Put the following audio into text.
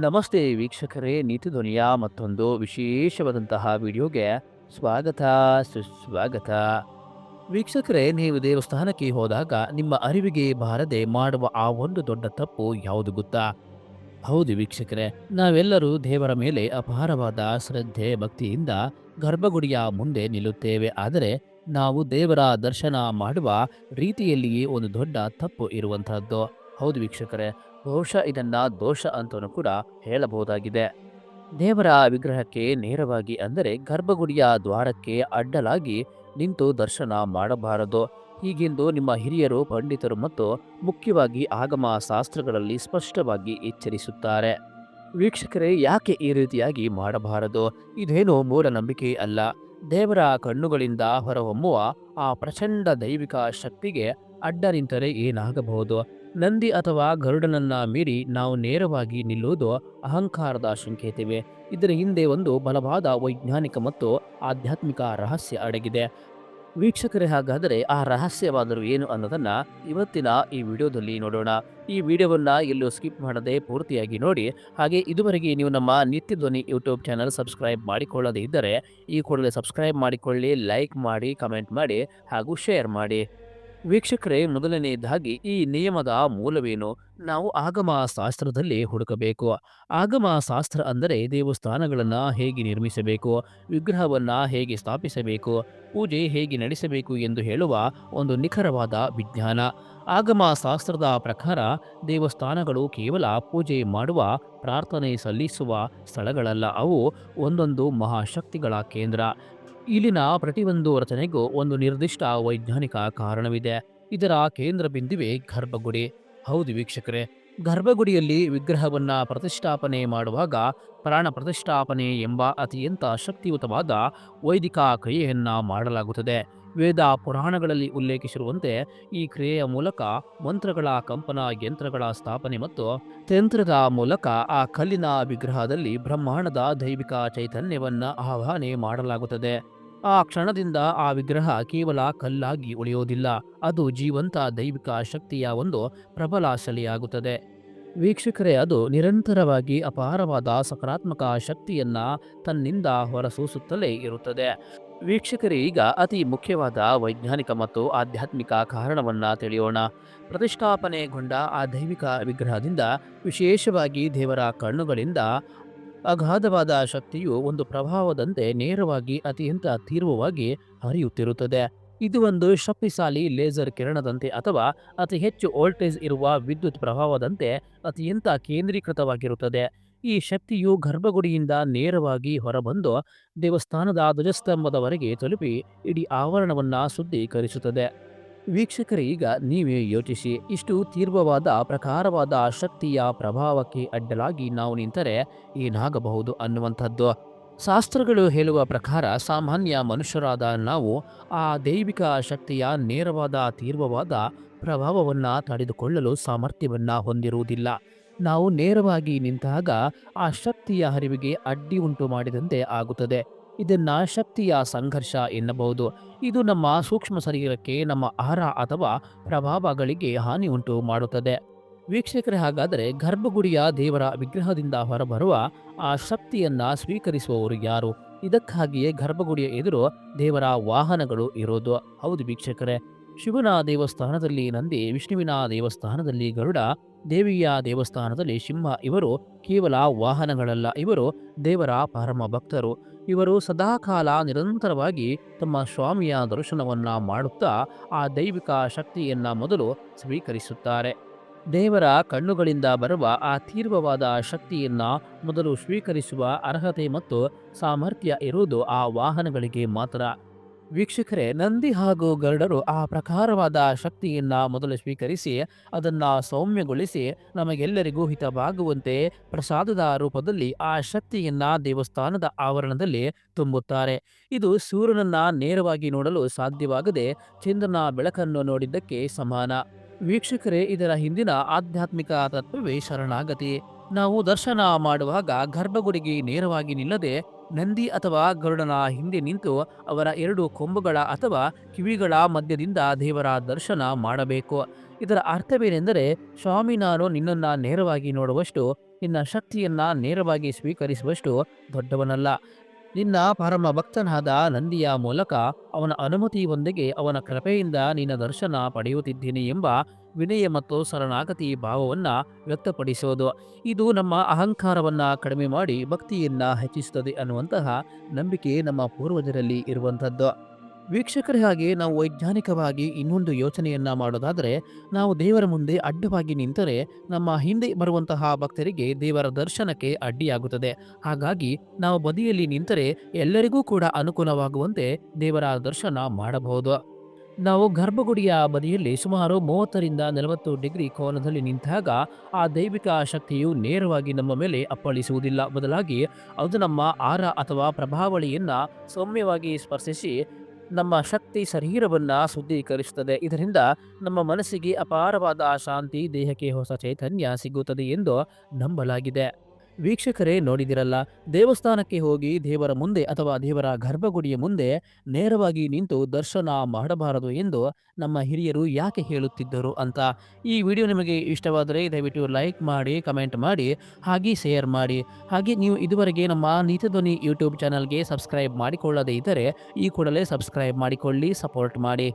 ನಮಸ್ತೆ ವೀಕ್ಷಕರೇ, ನೀತಿ ಧ್ವನಿಯ ಮತ್ತೊಂದು ವಿಶೇಷವಾದಂತಹ ವಿಡಿಯೋಗೆ ಸ್ವಾಗತ, ಸುಸ್ವಾಗತ. ವೀಕ್ಷಕರೇ, ನೀವು ದೇವಸ್ಥಾನಕ್ಕೆ ಹೋದಾಗ ನಿಮ್ಮ ಅರಿವಿಗೆ ಬಾರದೆ ಮಾಡುವ ಆ ಒಂದು ದೊಡ್ಡ ತಪ್ಪು ಯಾವುದು ಗೊತ್ತಾ? ಹೌದು ವೀಕ್ಷಕರೇ, ನಾವೆಲ್ಲರೂ ದೇವರ ಮೇಲೆ ಅಪಾರವಾದ ಶ್ರದ್ಧೆ, ಭಕ್ತಿಯಿಂದ ಗರ್ಭಗುಡಿಯ ಮುಂದೆ ನಿಲ್ಲುತ್ತೇವೆ. ಆದರೆ ನಾವು ದೇವರ ದರ್ಶನ ಮಾಡುವ ರೀತಿಯಲ್ಲಿಯೇ ಒಂದು ದೊಡ್ಡ ತಪ್ಪು ಇರುವಂತಹದ್ದು. ಹೌದು ವೀಕ್ಷಕರೇ ಬಹುಶಃ ಇದನ್ನ ದೋಷ ಅಂತಲೂ ಕೂಡ ಹೇಳಬಹುದಾಗಿದೆ. ದೇವರ ವಿಗ್ರಹಕ್ಕೆ ನೇರವಾಗಿ ಅಂದರೆ ಗರ್ಭಗುಡಿಯ ದ್ವಾರಕ್ಕೆ ಅಡ್ಡಲಾಗಿ ನಿಂತು ದರ್ಶನ ಮಾಡಬಾರದು. ಹೀಗೆಂದು ನಿಮ್ಮ ಹಿರಿಯರು, ಪಂಡಿತರು ಮತ್ತು ಮುಖ್ಯವಾಗಿ ಆಗಮ ಶಾಸ್ತ್ರಗಳಲ್ಲಿ ಸ್ಪಷ್ಟವಾಗಿ ಎಚ್ಚರಿಸುತ್ತಾರೆ. ವೀಕ್ಷಕರೇ, ಯಾಕೆ ಈ ರೀತಿಯಾಗಿ ಮಾಡಬಾರದು? ಇದೇನು ಮೂಢನಂಬಿಕೆ ಅಲ್ಲ. ದೇವರ ಕಣ್ಣುಗಳಿಂದ ಹೊರಹೊಮ್ಮುವ ಆ ಪ್ರಚಂಡ ದೈವಿಕ ಶಕ್ತಿಗೆ ಅಡ್ಡ ನಿಂತರೆ ಏನಾಗಬಹುದು? ನಂದಿ ಅಥವಾ ಗರುಡನನ್ನ ಮೀರಿ ನಾವು ನೇರವಾಗಿ ನಿಲ್ಲುವುದು ಅಹಂಕಾರದ ಸಂಕೇತವೇ. ಇದರ ಹಿಂದೆ ಒಂದು ಬಲವಾದ ವೈಜ್ಞಾನಿಕ ಮತ್ತು ಆಧ್ಯಾತ್ಮಿಕ ರಹಸ್ಯ ಅಡಗಿದೆ. ವೀಕ್ಷಕರೇ, ಹಾಗಾದರೆ ಆ ರಹಸ್ಯವಾದರೂ ಏನು ಅನ್ನೋದನ್ನು ಇವತ್ತಿನ ಈ ವಿಡಿಯೋದಲ್ಲಿ ನೋಡೋಣ. ಈ ವಿಡಿಯೋವನ್ನು ಎಲ್ಲೂ ಸ್ಕಿಪ್ ಮಾಡದೆ ಪೂರ್ತಿಯಾಗಿ ನೋಡಿ. ಹಾಗೆ ಇದುವರೆಗೆ ನೀವು ನಮ್ಮ ನಿತ್ಯ ಧ್ವನಿ ಯೂಟ್ಯೂಬ್ ಚಾನಲ್ ಸಬ್ಸ್ಕ್ರೈಬ್ ಮಾಡಿಕೊಳ್ಳದೇ ಇದ್ದರೆ, ಈ ಕೂಡಲೇ ಸಬ್ಸ್ಕ್ರೈಬ್ ಮಾಡಿಕೊಳ್ಳಿ, ಲೈಕ್ ಮಾಡಿ, ಕಮೆಂಟ್ ಮಾಡಿ, ಹಾಗೂ ಶೇರ್ ಮಾಡಿ. ವೀಕ್ಷಕರೇ, ಮೊದಲನೆಯದಾಗಿ ಈ ನಿಯಮದ ಮೂಲವೇನು? ನಾವು ಆಗಮ ಶಾಸ್ತ್ರದಲ್ಲಿ ಹುಡುಕಬೇಕು. ಆಗಮ ಶಾಸ್ತ್ರ ಅಂದರೆ ದೇವಸ್ಥಾನಗಳನ್ನು ಹೇಗೆ ನಿರ್ಮಿಸಬೇಕು? ವಿಗ್ರಹವನ್ನು ಹೇಗೆ ಸ್ಥಾಪಿಸಬೇಕು? ಪೂಜೆ ಹೇಗೆ ನಡೆಸಬೇಕು ಎಂದು ಹೇಳುವ ಒಂದು ನಿಖರವಾದ ವಿಜ್ಞಾನ. ಆಗಮ ಶಾಸ್ತ್ರದ ಪ್ರಕಾರ ದೇವಸ್ಥಾನಗಳು ಕೇವಲ ಪೂಜೆ ಮಾಡುವ, ಪ್ರಾರ್ಥನೆ ಸಲ್ಲಿಸುವ ಸ್ಥಳಗಳಲ್ಲ. ಅವು ಒಂದೊಂದು ಮಹಾಶಕ್ತಿಗಳ ಕೇಂದ್ರ. ಇಲ್ಲಿನ ಪ್ರತಿಯೊಂದು ರಚನೆಗೂ ಒಂದು ನಿರ್ದಿಷ್ಟ ವೈಜ್ಞಾನಿಕ ಕಾರಣವಿದೆ. ಇದರ ಕೇಂದ್ರ ಬಿಂದುವೆ ಗರ್ಭಗುಡಿ. ಹೌದು ವೀಕ್ಷಕರೇ, ಗರ್ಭಗುಡಿಯಲ್ಲಿ ವಿಗ್ರಹವನ್ನ ಪ್ರತಿಷ್ಠಾಪನೆ ಮಾಡುವಾಗ ಪ್ರಾಣ ಪ್ರತಿಷ್ಠಾಪನೆ ಎಂಬ ಅತ್ಯಂತ ಶಕ್ತಿಯುತವಾದ ವೈದಿಕ ಕ್ರಿಯೆಯನ್ನು ಮಾಡಲಾಗುತ್ತದೆ. ವೇದ ಪುರಾಣಗಳಲ್ಲಿ ಉಲ್ಲೇಖಿಸಿರುವಂತೆ ಈ ಕ್ರಿಯೆಯ ಮೂಲಕ ಮಂತ್ರಗಳ ಕಂಪನ, ಯಂತ್ರಗಳ ಸ್ಥಾಪನೆ ಮತ್ತು ತಂತ್ರದ ಮೂಲಕ ಆ ಕಲ್ಲಿನ ವಿಗ್ರಹದಲ್ಲಿ ಬ್ರಹ್ಮಾಂಡದ ದೈವಿಕ ಚೈತನ್ಯವನ್ನು ಆಹ್ವಾನೆ ಮಾಡಲಾಗುತ್ತದೆ. ಆ ಕ್ಷಣದಿಂದ ಆ ವಿಗ್ರಹ ಕೇವಲ ಕಲ್ಲಾಗಿ ಉಳಿಯೋದಿಲ್ಲ. ಅದು ಜೀವಂತ ದೈವಿಕ ಶಕ್ತಿಯ ಒಂದು ಪ್ರಬಲ ಸೆಲೆಯಾಗುತ್ತದೆ ವೀಕ್ಷಕರೇ, ಅದು ನಿರಂತರವಾಗಿ ಅಪಾರವಾದ ಸಕಾರಾತ್ಮಕ ಶಕ್ತಿಯನ್ನ ತನ್ನಿಂದ ಹೊರಸೂಸುತ್ತಲೇ ಇರುತ್ತದೆ. ವೀಕ್ಷಕರೇ, ಈಗ ಅತಿ ಮುಖ್ಯವಾದ ವೈಜ್ಞಾನಿಕ ಮತ್ತು ಆಧ್ಯಾತ್ಮಿಕ ಕಾರಣವನ್ನ ತಿಳಿಯೋಣ. ಪ್ರತಿಷ್ಠಾಪನೆಗೊಂಡ ಆ ದೈವಿಕ ವಿಗ್ರಹದಿಂದ ವಿಶೇಷವಾಗಿ ದೇವರ ಕಣ್ಣುಗಳಿಂದ ಅಗಾಧವಾದ ಶಕ್ತಿಯು ಒಂದು ಪ್ರಭಾವದಂತೆ ನೇರವಾಗಿ ಅತ್ಯಂತ ತೀವ್ರವಾಗಿ ಹರಿಯುತ್ತಿರುತ್ತದೆ. ಇದು ಒಂದು ಶಕ್ತಿಶಾಲಿ ಲೇಸರ್ ಕಿರಣದಂತೆ ಅಥವಾ ಅತಿ ಹೆಚ್ಚು ವೋಲ್ಟೇಜ್ ಇರುವ ವಿದ್ಯುತ್ ಪ್ರಭಾವದಂತೆ ಅತ್ಯಂತ ಕೇಂದ್ರೀಕೃತವಾಗಿರುತ್ತದೆ. ಈ ಶಕ್ತಿಯು ಗರ್ಭಗುಡಿಯಿಂದ ನೇರವಾಗಿ ಹೊರಬಂದು ದೇವಸ್ಥಾನದ ಧ್ವಜಸ್ತಂಭದವರೆಗೆ ತಲುಪಿ ಇಡೀ ಆವರಣವನ್ನು ಶುದ್ಧೀಕರಿಸುತ್ತದೆ. ವೀಕ್ಷಕರೇ, ಈಗ ನೀವೇ ಯೋಚಿಸಿ. ಇಷ್ಟು ತೀವ್ರವಾದ ಪ್ರಕಾರವಾದ ಶಕ್ತಿಯ ಪ್ರಭಾವಕ್ಕೆ ಅಡ್ಡಲಾಗಿ ನಾವು ನಿಂತರೆ ಏನಾಗಬಹುದು ಅನ್ನುವಂಥದ್ದು. ಶಾಸ್ತ್ರಗಳು ಹೇಳುವ ಪ್ರಕಾರ ಸಾಮಾನ್ಯ ಮನುಷ್ಯರಾದ ನಾವು ಆ ದೈವಿಕ ಶಕ್ತಿಯ ನೇರವಾದ ತೀವ್ರವಾದ ಪ್ರಭಾವವನ್ನು ತಡೆದುಕೊಳ್ಳಲು ಸಾಮರ್ಥ್ಯವನ್ನು ಹೊಂದಿರುವುದಿಲ್ಲ. ನಾವು ನೇರವಾಗಿ ನಿಂತಾಗ ಆ ಶಕ್ತಿಯ ಹರಿವಿಗೆ ಅಡ್ಡಿ ಉಂಟು ಮಾಡಿದಂತೆ ಆಗುತ್ತದೆ. ಇದನ್ನ ಶಕ್ತಿಯ ಸಂಘರ್ಷ ಎನ್ನಬಹುದು. ಇದು ನಮ್ಮ ಸೂಕ್ಷ್ಮ ಶರೀರಕ್ಕೆ ನಮ್ಮ ಆಹಾರ ಅಥವಾ ಪ್ರಭಾವಗಳಿಗೆ ಹಾನಿ ಉಂಟು ಮಾಡುತ್ತದೆ. ವೀಕ್ಷಕರೇ, ಹಾಗಾದರೆ ಗರ್ಭಗುಡಿಯ ದೇವರ ವಿಗ್ರಹದಿಂದ ಹೊರಬರುವ ಆ ಶಕ್ತಿಯನ್ನ ಸ್ವೀಕರಿಸುವವರು ಯಾರು? ಇದಕ್ಕಾಗಿಯೇ ಗರ್ಭಗುಡಿಯ ಎದುರು ದೇವರ ವಾಹನಗಳು ಇರೋದು ಹೌದು ವೀಕ್ಷಕರೇ, ಶಿವನ ದೇವಸ್ಥಾನದಲ್ಲಿ ನಂದಿ, ವಿಷ್ಣುವಿನ ದೇವಸ್ಥಾನದಲ್ಲಿ ಗರುಡ, ದೇವಿಯ ದೇವಸ್ಥಾನದಲ್ಲಿ ಸಿಂಹ ಇವರು ಕೇವಲ ವಾಹನಗಳಲ್ಲ, ಇವರು ದೇವರ ಪರಮ ಭಕ್ತರು. ಇವರು ಸದಾಕಾಲ ನಿರಂತರವಾಗಿ ತಮ್ಮ ಸ್ವಾಮಿಯ ದರ್ಶನವನ್ನು ಮಾಡುತ್ತಾ ಆ ದೈವಿಕ ಶಕ್ತಿಯನ್ನು ಮೊದಲು ಸ್ವೀಕರಿಸುತ್ತಾರೆ. ದೇವರ ಕಣ್ಣುಗಳಿಂದ ಬರುವ ಆ ತೀವ್ರವಾದ ಶಕ್ತಿಯನ್ನು ಮೊದಲು ಸ್ವೀಕರಿಸುವ ಅರ್ಹತೆ ಮತ್ತು ಸಾಮರ್ಥ್ಯ ಇರುವುದು ಆ ವಾಹನಗಳಿಗೆ ಮಾತ್ರ. ವೀಕ್ಷಕರೇ, ನಂದಿ ಹಾಗೂ ಗರುಡರು ಆ ಪ್ರಕಾರವಾದ ಶಕ್ತಿಯನ್ನ ಮೊದಲು ಸ್ವೀಕರಿಸಿ, ಅದನ್ನ ಸೌಮ್ಯಗೊಳಿಸಿ ನಮಗೆಲ್ಲರಿಗೂ ಹಿತವಾಗುವಂತೆ ಪ್ರಸಾದದ ರೂಪದಲ್ಲಿ ಆ ಶಕ್ತಿಯನ್ನ ದೇವಸ್ಥಾನದ ಆವರಣದಲ್ಲಿ ತುಂಬುತ್ತಾರೆ. ಇದು ಸೂರ್ಯನನ್ನ ನೇರವಾಗಿ ನೋಡಲು ಸಾಧ್ಯವಾಗದೆ ಚಂದ್ರನ ಬೆಳಕನ್ನು ನೋಡಿದ್ದಕ್ಕೆ ಸಮಾನ. ವೀಕ್ಷಕರೇ, ಇದರ ಹಿಂದಿನ ಆಧ್ಯಾತ್ಮಿಕ ತತ್ವವೇ ಶರಣಾಗತಿ. ನಾವು ದರ್ಶನ ಮಾಡುವಾಗ ಗರ್ಭಗುಡಿಗೆ ನೇರವಾಗಿ ನಿಲ್ಲದೆ ನಂದಿ ಅಥವಾ ಗರುಡನ ಹಿಂದೆ ನಿಂತು ಅವರ ಎರಡು ಕೊಂಬುಗಳ ಅಥವಾ ಕಿವಿಗಳ ಮಧ್ಯದಿಂದ ದೇವರ ದರ್ಶನ ಮಾಡಬೇಕು. ಇದರ ಅರ್ಥವೇನೆಂದರೆ ಸ್ವಾಮಿ, ನಾನು ನಿನ್ನನ್ನು ನೇರವಾಗಿ ನೋಡುವಷ್ಟು, ನಿನ್ನ ಶಕ್ತಿಯನ್ನು ನೇರವಾಗಿ ಸ್ವೀಕರಿಸುವಷ್ಟು ದೊಡ್ಡವನಲ್ಲ. ನಿನ್ನ ಪರಮ ಭಕ್ತನಾದ ನಂದಿಯ ಮೂಲಕ ಅವನ ಅನುಮತಿಯೊಂದಿಗೆ ಅವನ ಕೃಪೆಯಿಂದ ನಿನ್ನ ದರ್ಶನ ಪಡೆಯುತ್ತಿದ್ದೀನಿ ಎಂಬ ವಿನಯ ಮತ್ತು ಶರಣಾಗತಿ ಭಾವವನ್ನು ವ್ಯಕ್ತಪಡಿಸೋದು ಇದು ನಮ್ಮ ಅಹಂಕಾರವನ್ನ ಕಡಿಮೆ ಮಾಡಿ ಭಕ್ತಿಯನ್ನ ಹೆಚ್ಚಿಸುತ್ತದೆ ಅನ್ನುವಂತಹ ನಂಬಿಕೆ ನಮ್ಮ ಪೂರ್ವಜರಲ್ಲಿ ಇರುವಂಥದ್ದು. ವೀಕ್ಷಕರೇ ಹಾಗೆ ನಾವು ವೈಜ್ಞಾನಿಕವಾಗಿ ಇನ್ನೊಂದು ಯೋಚನೆಯನ್ನ ಮಾಡೋದಾದರೆ, ನಾವು ದೇವರ ಮುಂದೆ ಅಡ್ಡವಾಗಿ ನಿಂತರೆ ನಮ್ಮ ಹಿಂದೆ ಬರುವಂತಹ ಭಕ್ತರಿಗೆ ದೇವರ ದರ್ಶನಕ್ಕೆ ಅಡ್ಡಿಯಾಗುತ್ತದೆ. ಹಾಗಾಗಿ ನಾವು ಬದಿಯಲ್ಲಿ ನಿಂತರೆ ಎಲ್ಲರಿಗೂ ಕೂಡ ಅನುಕೂಲವಾಗುವಂತೆ ದೇವರ ದರ್ಶನ ಮಾಡಬಹುದು. ನಾವು ಗರ್ಭಗುಡಿಯ ಬದಿಯಲ್ಲಿ ಸುಮಾರು ಮೂವತ್ತರಿಂದ ನಲವತ್ತು ಡಿಗ್ರಿ ಕೋನದಲ್ಲಿ ನಿಂತಾಗ ಆ ದೈವಿಕ ಶಕ್ತಿಯು ನೇರವಾಗಿ ನಮ್ಮ ಮೇಲೆ ಅಪ್ಪಳಿಸುವುದಿಲ್ಲ. ಬದಲಾಗಿ ಅದು ನಮ್ಮ ಆರ ಅಥವಾ ಪ್ರಭಾವಳಿಯನ್ನು ಸೌಮ್ಯವಾಗಿ ಸ್ಪರ್ಶಿಸಿ ನಮ್ಮ ಶಕ್ತಿ ಶರೀರವನ್ನು ಶುದ್ಧೀಕರಿಸುತ್ತದೆ. ಇದರಿಂದ ನಮ್ಮ ಮನಸ್ಸಿಗೆ ಅಪಾರವಾದ ಶಾಂತಿ, ದೇಹಕ್ಕೆ ಹೊಸ ಚೈತನ್ಯ ಸಿಗುತ್ತದೆ ಎಂದು ನಂಬಲಾಗಿದೆ. ವೀಕ್ಷಕರೇ ನೋಡಿದಿರಲ್ಲ, ದೇವಸ್ಥಾನಕ್ಕೆ ಹೋಗಿ ದೇವರ ಮುಂದೆ ಅಥವಾ ದೇವರ ಗರ್ಭಗುಡಿಯ ಮುಂದೆ ನೇರವಾಗಿ ನಿಂತು ದರ್ಶನ ಮಾಡಬಾರದು ಎಂದು ನಮ್ಮ ಹಿರಿಯರು ಯಾಕೆ ಹೇಳುತ್ತಿದ್ದರು ಅಂತ ಈ ವಿಡಿಯೋ ನಿಮಗೆ ಇಷ್ಟವಾದರೆ ದಯವಿಟ್ಟು ಲೈಕ್ ಮಾಡಿ, ಕಮೆಂಟ್ ಮಾಡಿ, ಹಾಗೆ ಶೇರ್ ಮಾಡಿ. ಹಾಗೆ ನೀವು ಇದುವರೆಗೆ ನಮ್ಮ ನೀತಧ್ವನಿ ಯೂಟ್ಯೂಬ್ ಚಾನಲ್ಗೆ ಸಬ್ಸ್ಕ್ರೈಬ್ ಮಾಡಿಕೊಳ್ಳದೇ ಇದ್ದರೆ ಈ ಕೂಡಲೇ ಸಬ್ಸ್ಕ್ರೈಬ್ ಮಾಡಿಕೊಳ್ಳಿ, ಸಪೋರ್ಟ್ ಮಾಡಿ.